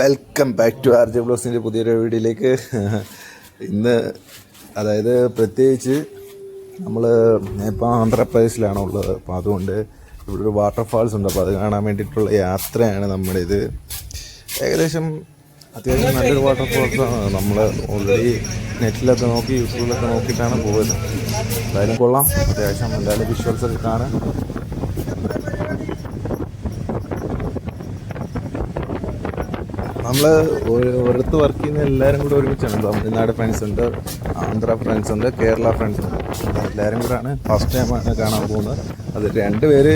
Welcome back to R J ബ്ലോസിന്റെ പുതിയൊരു വീഡിയോയിലേക്ക്. ഇന്ന് അതായത് പ്രത്യേകിച്ച് നമ്മൾ ഇപ്പോൾ ആന്ധ്രാപ്രദേശിലാണ് ഉള്ളത്. അപ്പോൾ അതുകൊണ്ട് ഇവിടെ ഒരു വാട്ടർഫാൾസ് ഉണ്ട്. അപ്പോൾ അത് കാണാൻ വേണ്ടിയിട്ടുള്ള യാത്രയാണ് നമ്മുടെ ഇത്. ഏകദേശം അത്യാവശ്യം നല്ലൊരു വാട്ടർഫാൾസ് ആണ്. നമ്മൾ ഓൾറെഡി നെറ്റിലൊക്കെ നോക്കി യൂട്യൂബിലൊക്കെ നോക്കിയിട്ടാണ് പോകുന്നത് എന്തായാലും കൊള്ളാം. അത്യാവശ്യം എന്തായാലും വിഷ്വൽസ് ഒക്കെ കാണാൻ നമ്മൾ ഒരിടത്ത് വർക്ക് ചെയ്യുന്ന എല്ലാവരും കൂടെ ഒരുമിച്ചാണ്. തമിഴ്നാട് ഫ്രണ്ട്സ് ഉണ്ട് ആന്ധ്ര ഫ്രണ്ട്സ് ഉണ്ട് കേരള ഫ്രണ്ട്സ് ഉണ്ട്. എല്ലാവരും കൂടെയാണ് ഫസ്റ്റ് ടൈം ആണ് കാണാൻ പോകുന്നത്. അത് രണ്ട് പേര്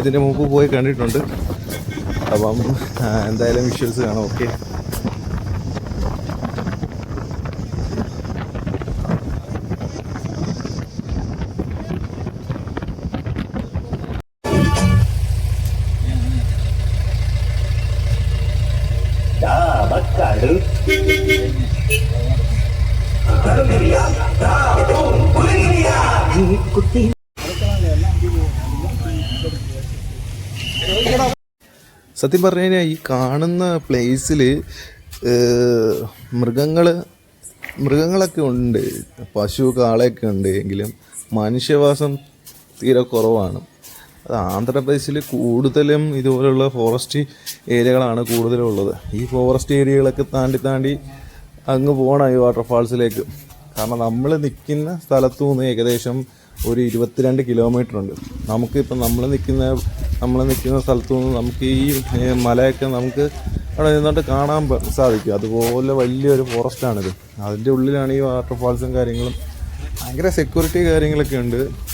ഇതിന് മുമ്പ് പോയി കണ്ടിട്ടുണ്ട്. അപ്പം എന്തായാലും വിഷ്വൽസ് കാണാം. ഓക്കെ സത്യം പറഞ്ഞു കഴിഞ്ഞാൽ ഈ കാണുന്ന പ്ലേസിൽ മൃഗങ്ങൾ മൃഗങ്ങളൊക്കെ ഉണ്ട്. പശു കാളയൊക്കെ ഉണ്ട്. എങ്കിലും മനുഷ്യവാസം തീരെ കുറവാണ്. ആന്ധ്രാപ്രദേശിൽ കൂടുതലും ഇതുപോലുള്ള ഫോറസ്റ്റ് ഏരിയകളാണ് കൂടുതലുള്ളത്. ഈ ഫോറസ്റ്റ് ഏരിയകളൊക്കെ താണ്ടി താണ്ടി അങ്ങ് പോകണം ഈ വാട്ടർഫാൾസിലേക്ക് കാരണം നമ്മൾ നിൽക്കുന്ന സ്ഥലത്തു നിന്ന് ഏകദേശം ഒരു ഇരുപത്തിരണ്ട് കിലോമീറ്റർ ഉണ്ട്. നമുക്കിപ്പം നമ്മൾ നിൽക്കുന്ന നമ്മൾ നിൽക്കുന്ന സ്ഥലത്തു നിന്ന് നമുക്ക് ഈ മലയൊക്കെ നമുക്ക് അവിടെ നിന്നോട്ട് കാണാൻ സാധിക്കും. അതുപോലെ വലിയൊരു ഫോറസ്റ്റാണിത് അതിന്റെ ഉള്ളിലാണ് ഈ വാട്ടർഫാൾസും കാര്യങ്ങളും. ഭയങ്കര സെക്യൂരിറ്റി കാര്യങ്ങളൊക്കെ ഉണ്ട്.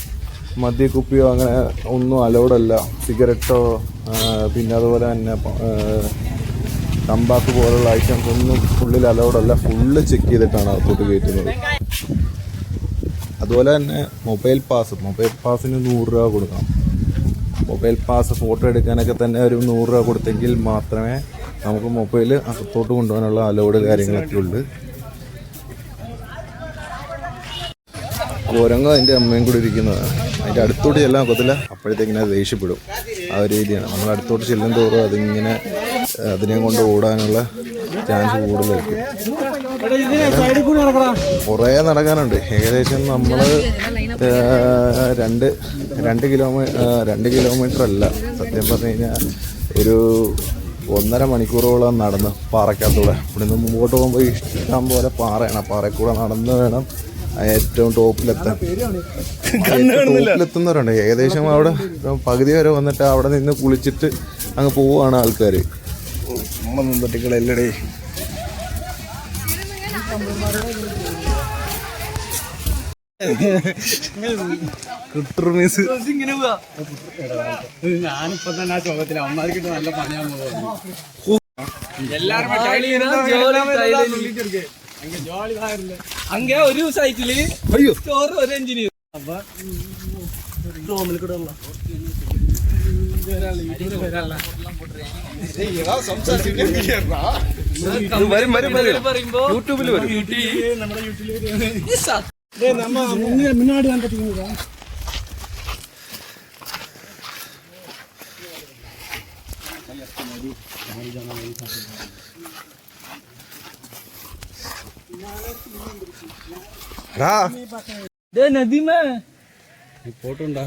മദ്യക്കുപ്പിയോ അങ്ങനെ ഒന്നും അലോഡല്ല സിഗരറ്റോ പിന്നെ അതുപോലെ തന്നെ തമ്പാക്ക് പോലുള്ള ഐറ്റംസ് ഒന്നും ഫുള്ളിൽ അലോഡല്ല ഫുള്ള് ചെക്ക് ചെയ്തിട്ടാണ് അകത്തോട്ട് കയറ്റുന്നത്. അതുപോലെ തന്നെ മൊബൈൽ പാസ് മൊബൈൽ പാസിന് നൂറ് രൂപ കൊടുക്കണം. മൊബൈൽ പാസ് ഫോട്ടോ എടുക്കാനൊക്കെ തന്നെ ഒരു നൂറ് രൂപ കൊടുത്തെങ്കിൽ മാത്രമേ നമുക്ക് മൊബൈൽ അകത്തോട്ട് കൊണ്ടുപോകാനുള്ള അലോഡ് കാര്യങ്ങളൊക്കെ ഉള്ളു. ഓരോ അതിന്റെ അമ്മയും കൂടി ഇരിക്കുന്നതാണ്. അതിന്റെ അടുത്തോട്ട് ചെല്ലാൻ ഒക്കത്തില്ല. അപ്പോഴത്തേക്കിനെ ദേഷ്യപ്പെടും. ആ ഒരു രീതിയാണ്. നമ്മൾ അടുത്തോട്ട് ചെല്ലും തോറും അതിങ്ങനെ അതിനെ കൊണ്ട് ഓടാനുള്ള ചാൻസ് കൂടുതലായിരിക്കും. കുറേ നടക്കാനുണ്ട്. ഏകദേശം നമ്മൾ രണ്ട് രണ്ട് കിലോമീ രണ്ട് കിലോമീറ്റർ അല്ല. സത്യം പറഞ്ഞു കഴിഞ്ഞാൽ ഒരു ഒന്നര മണിക്കൂറോളം നടന്ന് പാറയ്ക്കകത്തൂടെ. ഇവിടുന്ന് മുമ്പോട്ട് പോകുമ്പോൾ ഇഷ്ടം പോലെ പാറയാണ്. പാറയിൽ കൂടെ നടന്ന് വേണം ഏറ്റവും ടോപ്പിലെത്താൻ. ടോപ്പിലെത്തുന്നവരുണ്ട്. ഏകദേശം അവിടെ പകുതി വരെ വന്നിട്ട് അവിടെ നിന്ന് കുളിച്ചിട്ട് അങ്ങ് പോവുകയാണ് ആൾക്കാർ എല്ലടേ ഞാനിപ്പോ തന്നെ ആ ചോദ്യത്തിൽ അമ്മമാർക്കിട്ട് നല്ല പറഞ്ഞാൽ അങ്ക ഒരു സൈറ്റിൽ സ്റ്റോർ ഒരു എഞ്ചിനീയർ അപ്പൊ റൂമിൽ കൂടെ ഉള്ള യൂട്യൂബിൽ വരും. മുന്നാടി ഞാൻ കത്തിക്കുന്നതാ നദി മേ പോട്ടുണ്ടോ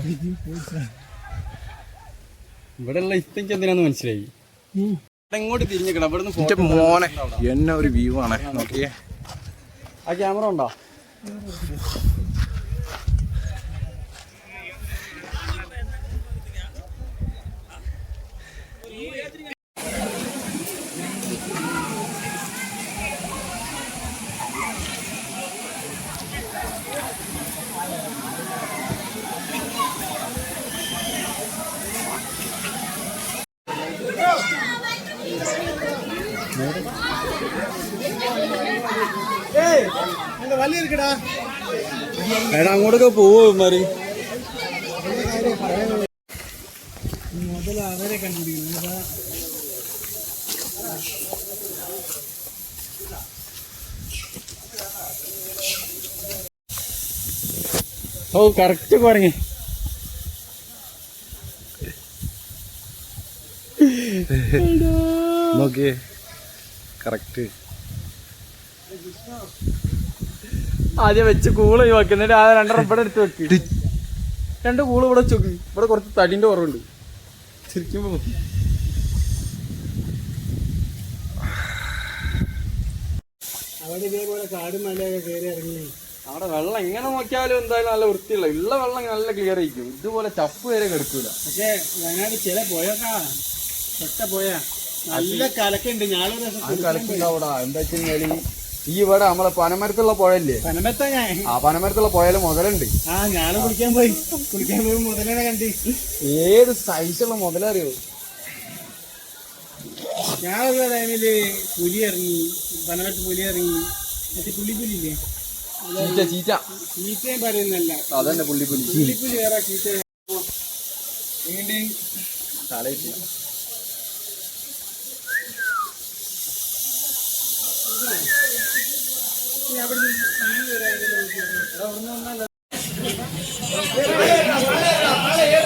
ഇവിടെ ഉള്ള ഇത്തക്ക് എന്തിനാന്ന് മനസ്സിലായി? ഇങ്ങോട്ട് തിരിഞ്ഞിക്കണം ഇവിടെ നിന്ന് മോനെ. എന്നെ ഒരു വ്യൂ ആണ്. നോക്കിയേ. ആ ക്യാമറ ഉണ്ടോ? എടാ അങ്ങോട്ടൊക്കെ പോവോ മാറി ഓ കറക്റ്റ് പറഞ്ഞു നോക്കിയേ. കറക്റ്റ് ആദ്യം വെച്ച് കൂൾ ഒഴിവാക്കി. എന്നിട്ട് ആ രണ്ടെണ്ണം ഇവിടെ എടുത്ത് വെക്ക്. രണ്ട് കൂൾ ഇവിടെ വെച്ച് നോക്കി ഇവിടെ കുറച്ച് തടിന്റെ കുറവുണ്ട്. ശരിക്കും. അവിടെ ഇതേപോലെ കാടും മലയൊക്കെ കയറി ഇറങ്ങി. അവിടെ വെള്ളം എങ്ങനെ നോക്കിയാലും എന്തായാലും നല്ല വൃത്തിയുള്ള ഉള്ള വെള്ളം നല്ല ക്ലിയർ ആയിരിക്കും. ഇതുപോലെ ചപ്പ് വരെ കിടക്കൂല. പക്ഷേ വയനാട് ചില പോയൊക്കെ ഒറ്റ പോയാ നല്ല കലക്കുണ്ട്. ഞാനൊരു കലക്കുണ്ടാവൂടാ എന്താ വെച്ച് കഴിഞ്ഞാൽ ഈ ഇവിടെ നമ്മളെ പനമരത്തുള്ള പുഴയില്ലേ? ഞാൻ. ആ പനമരത്തുള്ള പുഴയിൽ മുതലുണ്ട്. ആ ഞാൻ കുളിക്കാൻ പോയി. കുളിക്കാൻ പോയി മുതലനെ കണ്ടി. ഏത് സൈസുള്ള മുതലറിയോ? ഞാനൊരു ടൈമിൽ പുലി ഇറങ്ങി പനമരത്ത് പുലി ഇറങ്ങി. മറ്റേ പുള്ളിപ്പുലില്ലേ ചീറ്റ ചീറ്റ. ചീറ്റയും പറയുന്നല്ല അതന്നെ പുള്ളിപ്പുലി പുള്ളിപ്പുലി വേറെ ചീറ്റ. തലയിട്ട് അവിടെ നിന്ന് വരാൻ